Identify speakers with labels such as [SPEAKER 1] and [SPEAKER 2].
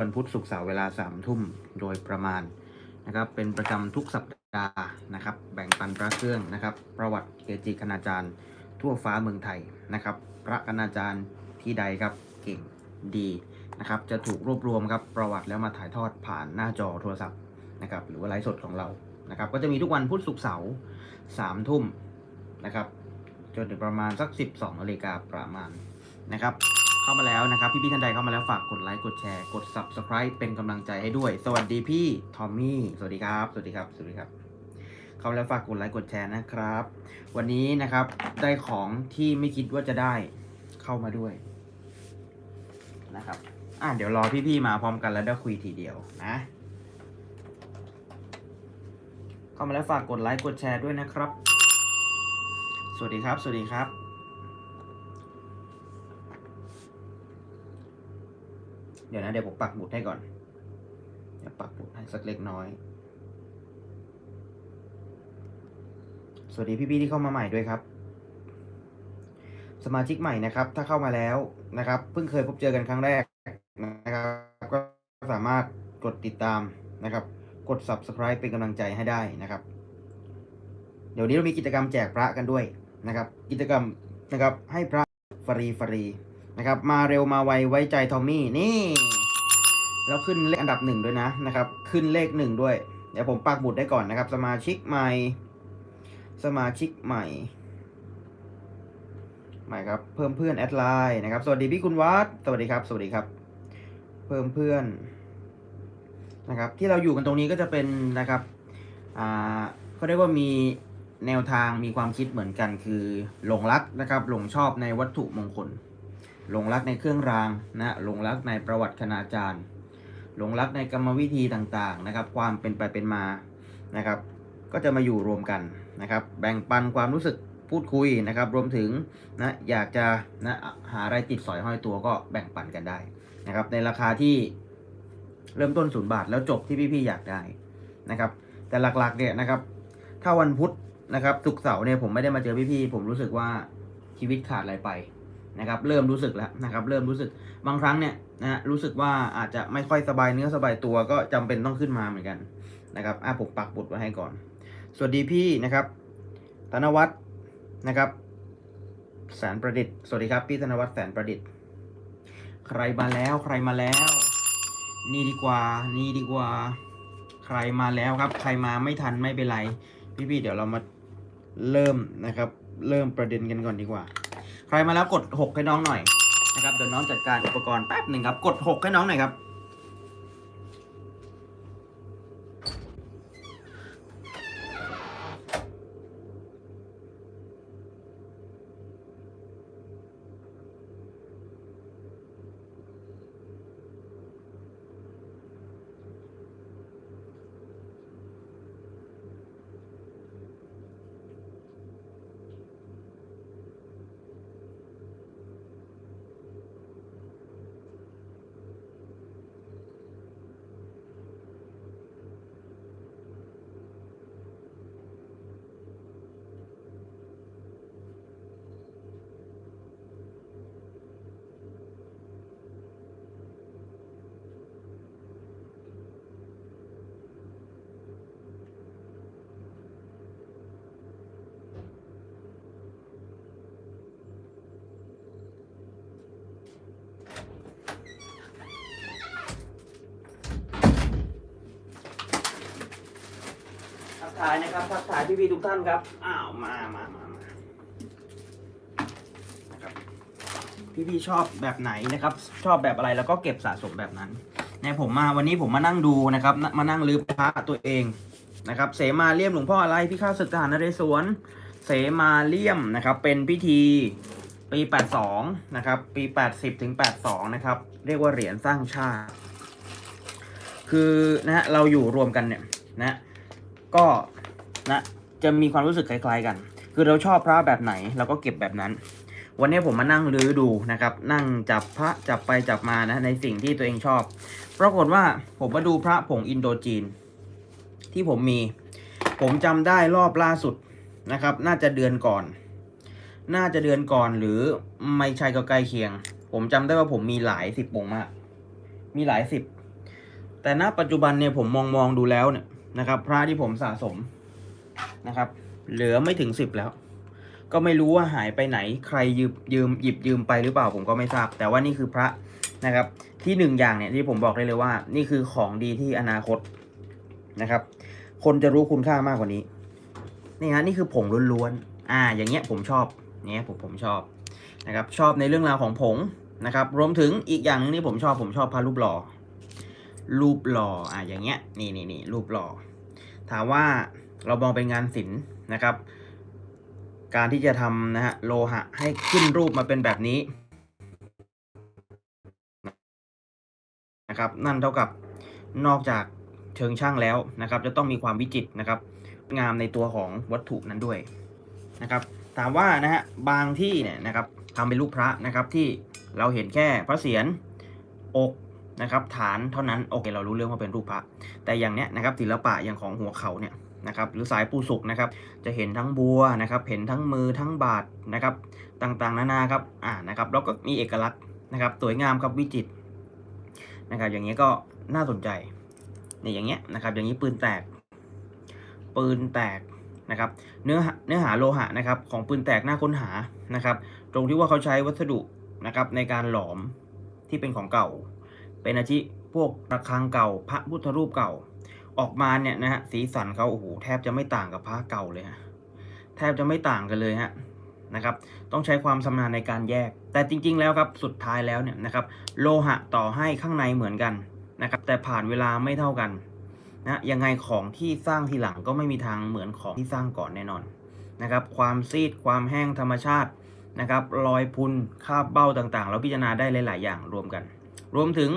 [SPEAKER 1] วันพุธศุกร์เสาร์เวลาสามทุ่มโดยประมาณนะครับ เป็นประจำทุกสัปดาห์นะครับ แบ่งปันพระเครื่องนะครับ ประวัติเกจิคณาจารย์ ทั่วฟ้าเมืองไทยนะครับ พระคณาจารย์ที่ใดครับเก่งดีนะครับ จะถูกรวบรวมครับประวัติแล้วมาถ่ายทอดผ่านหน้าจอโทรศัพท์นะครับ หรือว่าไลฟ์สดของเรานะครับ ก็จะมีทุกวันพุธศุกร์เสาร์สามทุ่มนะครับจนถึงประมาณสัก 12นาฬิกาประมาณนะครับ เข้ามาแล้วนะครับ พี่พี่ท่านใดเข้ามาแล้วฝากกดไลค์กดแชร์กด subscribe เป็นกำลังใจให้ด้วย สวัสดีพี่ทอมมี่สวัสดีครับ สวัสดีครับสวัสดีครับ เข้ามาแล้วฝากกดไลค์กดแชร์นะครับ วันนี้นะครับได้ของที่ไม่คิดว่าจะได้เข้ามาด้วยนะครับอะเดี๋ยวรอพี่ๆมาพร้อมกันแล้วได้คุยทีเดียวนะเข้ามาแล้วฝากกดไลค์กดแชร์ด้วยนะครับ สวัสดีครับ สวัสดีครับ เดี๋ยวนะเดี๋ยวผมปักหมุดให้ก่อนเดี๋ยวปักหมุดให้สักเล็กน้อย สวัสดีพี่ๆที่เข้ามาใหม่ด้วยครับ สมาชิกใหม่นะครับ ถ้าเข้ามาแล้วนะครับ เพิ่งเคยพบเจอกันครั้งแรกนะครับ ก็สามารถกดติดตามนะครับ กด subscribe เป็นกำลังใจให้ได้นะครับ เดี๋ยวนี้เรามีกิจกรรมแจกพระกันด้วยนะครับ กิจกรรมนะครับให้พระฟรีฟรี นะครับ มาเร็วมาไวไว้ใจทอมมี่นี่ แล้วขึ้นเลขอันดับหนึ่งด้วยนะนะครับ ขึ้นเลขหนึ่งด้วย เดี๋ยวผมปักหมุดได้ก่อนนะครับ สมาชิกใหม่ สมาชิกใหม่ใหม่ครับ เพิ่มเพื่อนแอดไลน์นะครับ สวัสดีพี่คุณวัดสวัสดีครับ สวัสดีครับ เพิ่มเพื่อนนะครับ ที่เราอยู่กันตรงนี้ก็จะเป็นนะครับอ่าเขาเรียกว่ามีแนวทางมีความคิดเหมือนกันคือหลงรักนะครับ หลงชอบในวัตถุมงคล หลงรักในเครื่องรางนะหลงรักในประวัติคณาจารย์ หลงรักในกรรมวิธีต่างๆนะครับ ความเป็นไปเป็นมานะครับ ก็จะมาอยู่รวมกันนะครับ แบ่งปันความรู้สึกพูดคุยนะครับ รวมถึงนะอยากจะนะหาอะไรติดสอยห้อยตัวก็แบ่งปันกันได้นะครับ ในราคาที่เริ่มต้นศูนย์บาทแล้วจบที่พี่ๆอยากได้นะครับ แต่หลักๆเนี่ยนะครับ ถ้าวันพุธนะครับศุกร์เสาร์เนี่ยผมไม่ได้มาเจอพี่ๆผมรู้สึกว่าชีวิตขาดอะไรไป นะครับเริ่มรู้สึกแล้วนะครับเริ่มรู้สึกบางครั้งเนี่ยนะรู้สึกว่าอาจจะไม่ค่อยสบายเนื้อสบายตัวก็จำเป็นต้องขึ้นมาเหมือนกันนะครับอะผมปักบุดไว้ให้ก่อน สวัสดีพี่นะครับธนวัฒน์นะครับแสนประดิษฐ์สวัสดีครับพี่ธนวัฒน์แสนประดิษฐ์ ใครมาแล้วใครมาแล้ว นี่ดีกว่า นี่ดีกว่า ใครมาแล้วครับ ใครมาไม่ทันไม่เป็นไร พี่ๆเดี๋ยวเรามาเริ่มนะครับ เริ่มประเด็นกันก่อนดีกว่า ใครมาแล้วกดหกให้น้องหน่อยนะครับเดี๋ยวน้องจัดการอุปกรณ์แป๊บหนึ่งครับ กดหกให้น้องหน่อยครับ ทายนะครับทักทายพี่ๆทุกท่านครับ อ้าวมามามามานะครับพี่ๆชอบแบบไหนนะครับ ชอบแบบอะไรแล้วก็เก็บสะสมแบบนั้นในผมมาวันนี้ผมมานั่งดูนะครับ มานั่งลือพระตัวเองนะครับ เสมาเลี่ยมหลวงพ่ออะไรพี่ข้าศึกทหารนเรศวรเสมาเลี่ยมนะครับ เป็นพิธีปี 82 นะครับ ปี 80 ถึง 82 นะครับ เรียกว่าเหรียญสร้างชาติ คือนะฮะเราอยู่รวมกันเนี่ยนะ ก็ นะจะมีความรู้สึกคล้ายๆกัน คือเราชอบพระแบบไหนเราก็เก็บแบบนั้น วันนี้ผมมานั่งรื้อดูนะครับ นั่งจับพระจับไปจับมานะในสิ่งที่ตัวเองชอบ ปรากฏว่าผมมาดูพระผงอินโดจีน ที่ผมมี ผมจำได้รอบล่าสุดนะครับ น่าจะเดือนก่อน น่าจะเดือนก่อนหรือไม่ใช่ก็ใกล้เคียง ผมจำได้ว่าผมมีหลายสิบองค์มาก มีหลายสิบ แต่ณปัจจุบันเนี่ยผมมองมองดูแล้วเนี่ยนะครับ พระที่ผมสะสม นะครับ เหลือไม่ถึงสิบแล้ว ก็ไม่รู้ว่าหายไปไหนใครยืมยืมหยิบยืมไปหรือเปล่าผมก็ไม่ทราบ แต่ว่านี่คือพระนะครับ ที่หนึ่งอย่างเนี่ยที่ผมบอกได้เลยว่า นี่คือของดีที่อนาคตนะครับ คนจะรู้คุณค่ามากกว่านี้ นี่ฮะนี่คือผงล้วนๆ อ่า อย่างเงี้ยผมชอบเนี้ยผมผมชอบนะครับ ชอบในเรื่องราวของผงนะครับ รวมถึงอีกอย่างนึงที่ผมชอบผมชอบพระรูปหล่อรูปหล่ออ่าอย่างเงี้ยนี่นี่นี่รูปหล่อถามว่า เรามองเป็นงานศิลป์นะครับ การที่จะทำนะฮะโลหะให้ขึ้นรูปมาเป็นแบบนี้นะครับนั่นเท่ากับนอกจากเชิงช่างแล้วนะครับ จะต้องมีความวิจิตรนะครับ งามในตัวของวัตถุนั้นด้วยนะครับถามว่านะฮะบางที่เนี่ยนะครับทำเป็นรูปพระนะครับที่เราเห็นแค่พระเศียรอกนะครับฐานเท่านั้นโอเคเรารู้เรื่องว่าเป็นรูปพระ แต่อย่างเนี้ยนะครับศิลปะอย่างของหัวเขาเนี่ย นะครับหรือสายปูสุกนะครับ จะเห็นทั้งบัวนะครับเห็นทั้งมือทั้งบาทนะครับต่างๆนานาครับอ่านะครับแล้วก็มีเอกลักษณ์นะครับสวยงามครับวิจิตรนะครับอย่างเงี้ก็น่าสนใจนี่อย่างเงี้ยนะครับอย่างนี้ปืนแตก ปืนแตกนะครับเนื้อเนื้อหาโลหะนะครับของปืนแตกน่าค้นหานะครับ ตรงที่ว่าเขาใช้วัสดุนะครับในการหลอมที่เป็นของเก่า เป็นอาชีพพวกระฆังเก่า พระพุทธรูปเก่า ออกมาเนี่ยนะฮะสีสันเขาโอ้โหแทบจะไม่ต่างกับพระเก่าเลยฮะแทบจะไม่ต่างกันเลยฮะนะครับ ต้องใช้ความชำนาญในการแยก แต่จริง ๆ แล้วครับสุดท้ายแล้วเนี่ยนะครับ โลหะต่อให้ข้างในเหมือนกันนะครับ แต่ผ่านเวลาไม่เท่ากันนะยังไงของที่สร้างทีหลังก็ไม่มีทางเหมือนของที่สร้างก่อนแน่นอนนะครับ ความซีดความแห้งธรรมชาตินะครับรอยพุนคราบเบ้าต่างๆ เราพิจารณาได้หลาย ๆ อย่างรวมกัน รวมถึง